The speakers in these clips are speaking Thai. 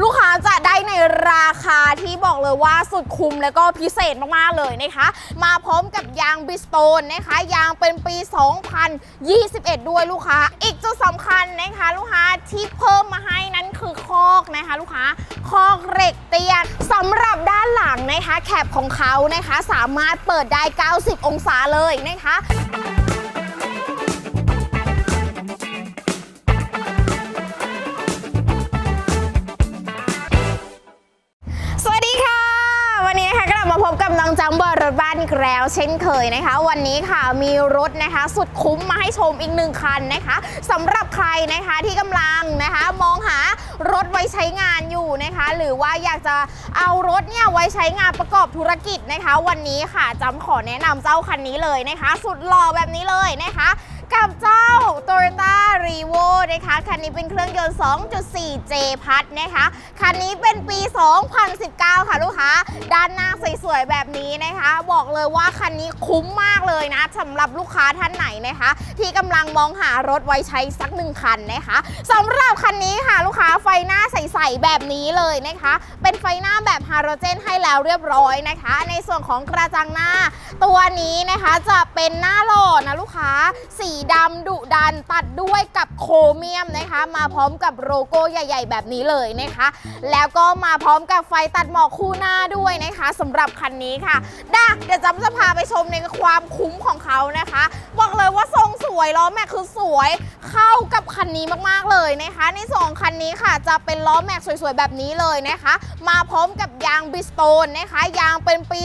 ลูกค้าจะได้ในราคาที่บอกเลยว่าสุดคุ้มและก็พิเศษมาก ๆ เลยนะคะ มาพร้อมกับยางบิสโตนนะคะ ยางเป็นปี 2021 ด้วยลูกค้า อีกจุดสำคัญนะคะ ลูกค้าที่เพิ่มมาให้นั้นคือคอกนะคะ ลูกค้าคอกเหล็กเตียนสำหรับด้านหลังนะคะ แคปของเขานะคะ สามารถเปิดได้ 90 องศาเลยนะคะ กับองจังบอรถบ้านอีกแล้วเช่นเคยนะคะ วันนี้ค่ะมีรถนะคะ สุดคุ้มมาให้ชมอีกหนึ่งคันนะคะสำหรับใครนะคะที่กำลังนะคะ มองหารถไว้ใช้งานอยู่นะคะ หรือว่าอยากจะเอารถเนี่ยไว้ใช้งานประกอบธุรกิจนะคะ วันนี้ค่ะจำขอแนะนำเจ้าคันนี้เลยนะคะ สุดหล่อแบบนี้เลยนะคะ กับเจ้า Toyota r e v o นะคะ คันนี้เป็นเครื่องยนต์ 2.4 J พัดนะคะ คันนี้เป็นปี 2019 ค่ะลูกค้า ด้านหน้าสวยๆ แบบนี้นะคะ บอกเลยว่าคันนี้คุ้มมากเลยนะสำหรับลูกค้าท่านไหนนะคะ ที่กำลังมองหารถไว้ใช้สักหนึ่งคันนะคะสำหรับคันนี้ค่ะลูกค้าไฟหน้าใสๆ แบบนี้เลยนะคะ เป็นไฟหน้าแบบฮาโลเจนให้แล้วเรียบร้อยนะคะ ในส่วนของกระจังหน้า ตัวนี้นะคะจะเป็นหน้าหล่อนะลูกค้า สีดำดุดันตัดด้วยกับโครเมียมนะคะ มาพร้อมกับโลโก้ใหญ่ ๆ แบบนี้เลยนะคะ แล้วก็มาพร้อมกับไฟตัดหมอกคู่หน้าด้วยนะคะสำหรับคันนี้ค่ะด้าเดี๋ยวจำจะพาไปชมในความคุ้มของเขานะคะ บอกเลยว่าทรงสวยล้อแม็กคือสวยเข้ากับคันนี้มากๆเลยนะคะ ในส่วนของคันนี้ค่ะ จะเป็นล้อแม็กสวยๆ แบบนี้เลยนะคะ มาพร้อมกับยางบิสโตนนะคะ ยางเป็นปี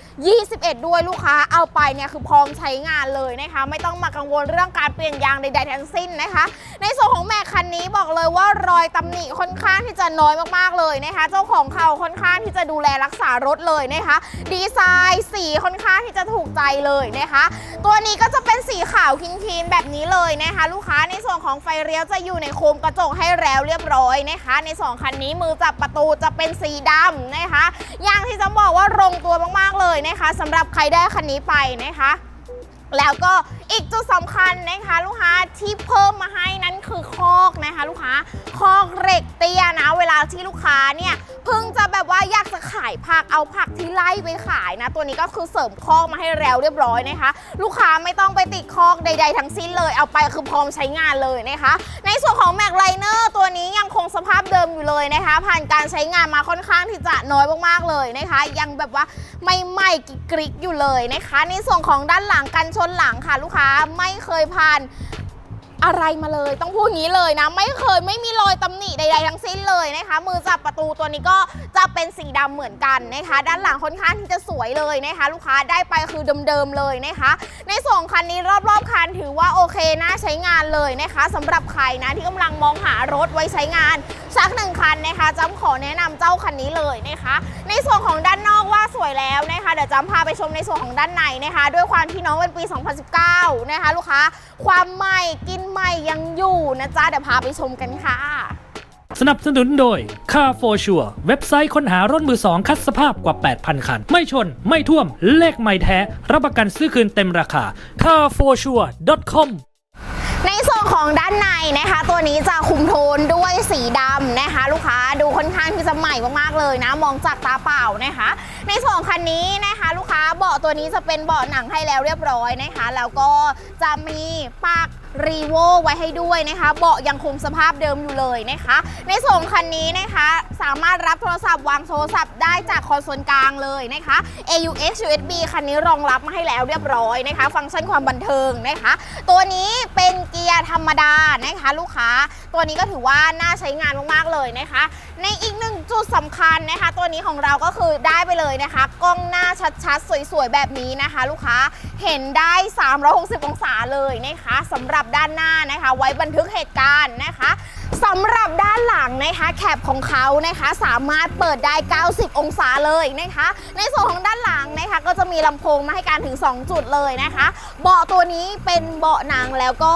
2021 ด้วยลูกค้าเอาไปเนี่ยคือพร้อมใช้งานเลยนะคะ ไม่ต้องมากังวลเรื่องการเปลี่ยนยางใดๆทั้งสิ้นนะคะในส่วนของแม็กคันนี้บอกเลยว่ารอยตำหนิค่อนข้างที่จะน้อยมากๆเลยนะคะ เจ้าของเขาค่อนข้างที่จะดูแลรักษารถเลยนะคะ ดีไซน์สีค่อนข้างที่จะถูกใจเลยนะคะ ตัวนี้ก็จะเป็นสีขาวคินๆแบบนี้เลยนะคะ ลูกค้าในส่วนของไฟเลี้ยวจะอยู่ในโคมกระจกให้แล้วเรียบร้อยนะคะ ในสองคันนี้มือจับประตูจะเป็นสีดำนะคะ อย่างที่จะบอกว่าลงตัวมากๆเลยนะคะสำหรับใครได้คันนี้ไปนะคะ แล้วก็อีกจุดสำคัญนะคะลูกค้าที่เพิ่มมาให้นั้นคือคอกนะคะลูกค้าคอกเหล็กเตี้ยนะ เวลาที่ลูกค้าเนี่ย เพิ่งจะแบบว่าอยากจะขายผักเอาผักที่ไล่ไปขายนะ ตัวนี้ก็คือเสริมคอกมาให้แล้วเรียบร้อยนะคะ ลูกค้าไม่ต้องไปติดคอกใด ๆ ทั้งสิ้นเลยเอาไปคือพร้อมใช้งานเลยนะคะ ในส่วนของแม็กไลเนอร์ตัวนี้ยังคงสภาพเดิมอยู่เลยนะคะ ผ่านการใช้งานมาค่อนข้างที่จะน้อยมากๆเลยนะคะ ยังแบบว่าไม่ไหม้กริกอยู่เลยนะคะ ในส่วนของด้านหลังกันชนหลังค่ะ ลูกค้าไม่เคยผ่าน อะไรมาเลย ต้องพูดงี้เลยนะ ไม่เคยไม่มีรอยตำหนิใดๆทั้งสิ้นเลยนะคะ มือจับประตูตัวนี้ก็จะเป็นสีดำเหมือนกันนะคะ ด้านหลังค่อนข้างที่จะสวยเลยนะคะ ลูกค้าได้ไปคือเดิมๆเลยนะคะ ในส่วนของคันนี้รอบๆคันถือว่าโอเคน่าใช้งานเลยนะคะสำหรับใครนะที่กำลังมองหารถไว้ใช้งาน สักหนึ่งคันนะคะจำขอแนะนำเจ้าคันนี้เลยนะคะ ในส่วนของด้านนอกว่าสวยแล้วนะคะ เดี๋ยวจำพาไปชมในส่วนของด้านในนะคะ ด้วยความที่น้องเป็นปี 2019 นะคะ ลูกค้า ความใหม่กินใหม่ยังอยู่นะจ๊ะเดี๋ยวพาไปชมกันค่ะ สนับสนุนโดย Car for Sure เว็บไซต์ค้นหารถมือสองคัดสภาพกว่า 8,000 คัน ไม่ชน ไม่ท่วม เลขไม่แท้ รับประกันซื้อคืนเต็มราคา carforsure.com ในส่วนของด้านในนะคะ ตัวนี้จะคุมโทนด้วยสีดำนะคะ ลูกค้าดูค่อนข้างที่จะใหม่มากๆเลยนะ มองจากตาเปล่านะคะ ในส่วนของคันนี้นะคะ ลูกค้าเบาะตัวนี้จะเป็นเบาะหนังให้แล้วเรียบร้อยนะคะ แล้วก็จะมีปาก รีโวไว้ให้ด้วยนะคะเบาะยังคงสภาพเดิมอยู่เลยนะคะ ในส่วนของคันนี้นะคะสามารถรับโทรศัพท์วางโทรศัพท์ได้จากคอนโซลกลางเลยนะคะ AUX USB คันนี้รองรับมาให้แล้วเรียบร้อยนะคะ ฟังก์ชันความบันเทิงนะคะ ตัวนี้เป็นเกียร์ธรรมดานะคะลูกค้าตัวนี้ก็ถือว่าน่าใช้งานมากๆเลยนะคะ ในอีกหนึ่งจุดสำคัญนะคะ ตัวนี้ของเราก็คือได้ไปเลยนะคะ กล้องหน้าชัดๆ สวยๆ แบบนี้นะคะ ลูกค้าเห็นได้ 360 องศาเลยนะคะสำหรับด้านหน้านะคะ ไว้บันทึกเหตุการณ์นะคะสำหรับด้านหลังนะคะแคปของเขานะคะสามารถเปิดได้ 90 องศาเลยนะคะ ในส่วนของด้านหลังนะคะ ก็จะมีลำโพงมาให้การถึง 2 จุดเลยนะคะ เบาะตัวนี้เป็นเบาะหนังแล้วก็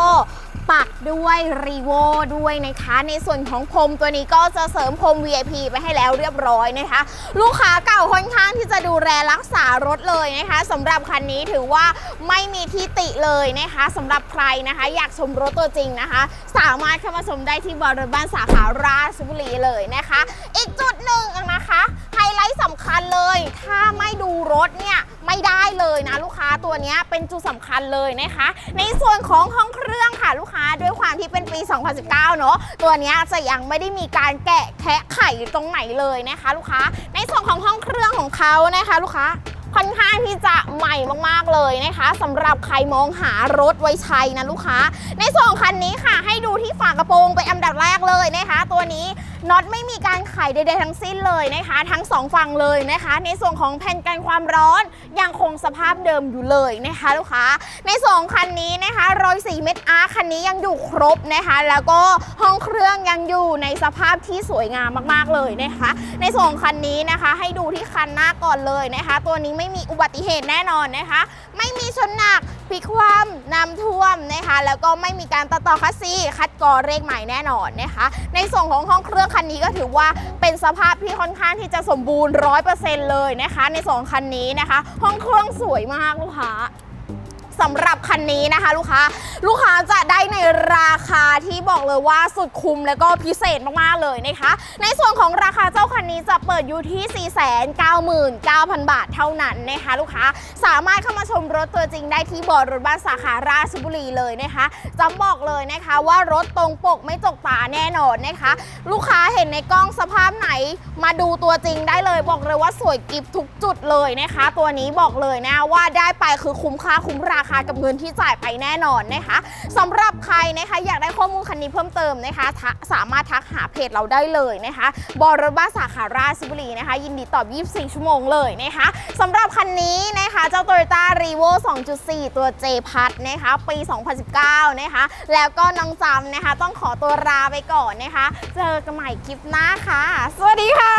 ปักด้วยรีโวด้วยนะคะ ในส่วนของพรมตัวนี้ก็จะเสริมพรม VIP ไปให้แล้วเรียบร้อยนะคะ ลูกค้าเก่าค่อนข้างที่จะดูแลรักษารถเลยนะคะสำหรับคันนี้ถือว่าไม่มีที่ติเลยนะคะสำหรับใครนะคะ อยากชมรถตัวจริงนะคะ สามารถเข้ามาชมได้ที่บริบ้านสาขาราชบุรีเลยนะคะ อีกจุดหนึ่งนะคะ ไลท์สำคัญเลย ถ้าไม่ดูรถเนี่ยไม่ได้เลยนะลูกค้าตัวนี้เป็นจุดสำคัญเลยนะคะ ในส่วนของห้องเครื่องค่ะลูกค้าด้วยความที่เป็นปี 2019 เนอะตัวนี้จะยังไม่ได้มีการแกะแคะไข่ตรงไหนเลยนะคะ ลูกค้าในส่วนของห้องเครื่องของเขานะคะ ลูกค้าค่อนข้างที่จะใหม่มาก เลยนะคะสำหรับใครมองหารถไว้ใช้นะลูกค้า ในส่วนของคันนี้ค่ะ ให้ดูที่ฝากระโปรงเป็นอันดับแรกเลยนะคะ ตัวนี้น็อตไม่มีการไขใดๆทั้งสิ้นเลยนะคะ ทั้งสองฝั่งเลยนะคะ ในส่วนของแผ่นกันความร้อนยังคงสภาพเดิมอยู่เลยนะคะลูกค้า ในส่วนของคันนี้นะคะรอยสีเม็ดอาร์คันนี้ยังอยู่ครบนะคะ แล้วก็ห้องเครื่องยังอยู่ในสภาพที่สวยงามมากๆเลยนะคะ ในส่วนของคันนี้นะคะ ให้ดูที่คันหน้าก่อนเลยนะคะ ตัวนี้ไม่มีอุบัติเหตุแน่นอนนะคะไม่มีชนหนักพลิกคว่ำน้ำท่วมนะคะ แล้วก็ไม่มีการตัดต่อคัสซีคัดกรอเลขใหม่แน่นอนนะคะ ในส่วนของห้องเครื่องคันนี้ก็ถือว่าเป็นสภาพที่ค่อนข้างที่จะสมบูรณ์ร้อยเปอร์เซ็นต์เลยนะคะ ในส่วนของคันนี้นะคะ ห้องเครื่องสวยมากลูกค้า สำหรับคันนี้นะคะลูกค้า ลูกค้าจะได้ในราคาที่บอกเลยว่าสุดคุ้มและก็พิเศษมากๆเลยนะคะ ในส่วนของราคาเจ้าคันนี้จะเปิดอยู่ที่ 499,000 บาทเท่านั้นนะคะลูกค้าสามารถเข้ามาชมรถตัวจริงได้ที่บอร์ดรถบ้านสาขาราชบุรีเลยนะคะจำบอกเลยนะคะว่ารถตรงปกไม่จกตาแน่นอนนะคะ ลูกค้าเห็นในกล้องสภาพไหนมาดูตัวจริงได้เลยบอกเลยว่าสวยกิฟทุกจุดเลยนะคะ ตัวนี้บอกเลยนะว่าได้ไปคือคุ้มค่าคุ้มราคาคะ กับเงินที่จ่ายไปแน่นอนนะคะ สำหรับใครนะคะอยากได้ข้อมูลคันนี้เพิ่มเติมนะคะ สามารถทักหาเพจเราได้เลยนะคะบอรบ้าสาขาราชบุรีนะคะ ยินดีตอบ 24 ชั่วโมงเลยนะคะสำหรับคันนี้นะคะเจ้าโ Toyota r e v o 2.4 ตัว J พัทนะคะปี 2019 นะคะ แล้วก็น้องจำนะคะ ต้องขอตัวลาไปก่อนนะคะ เจอกันใหม่คลิปหน้าค่ะ สวัสดีค่ะ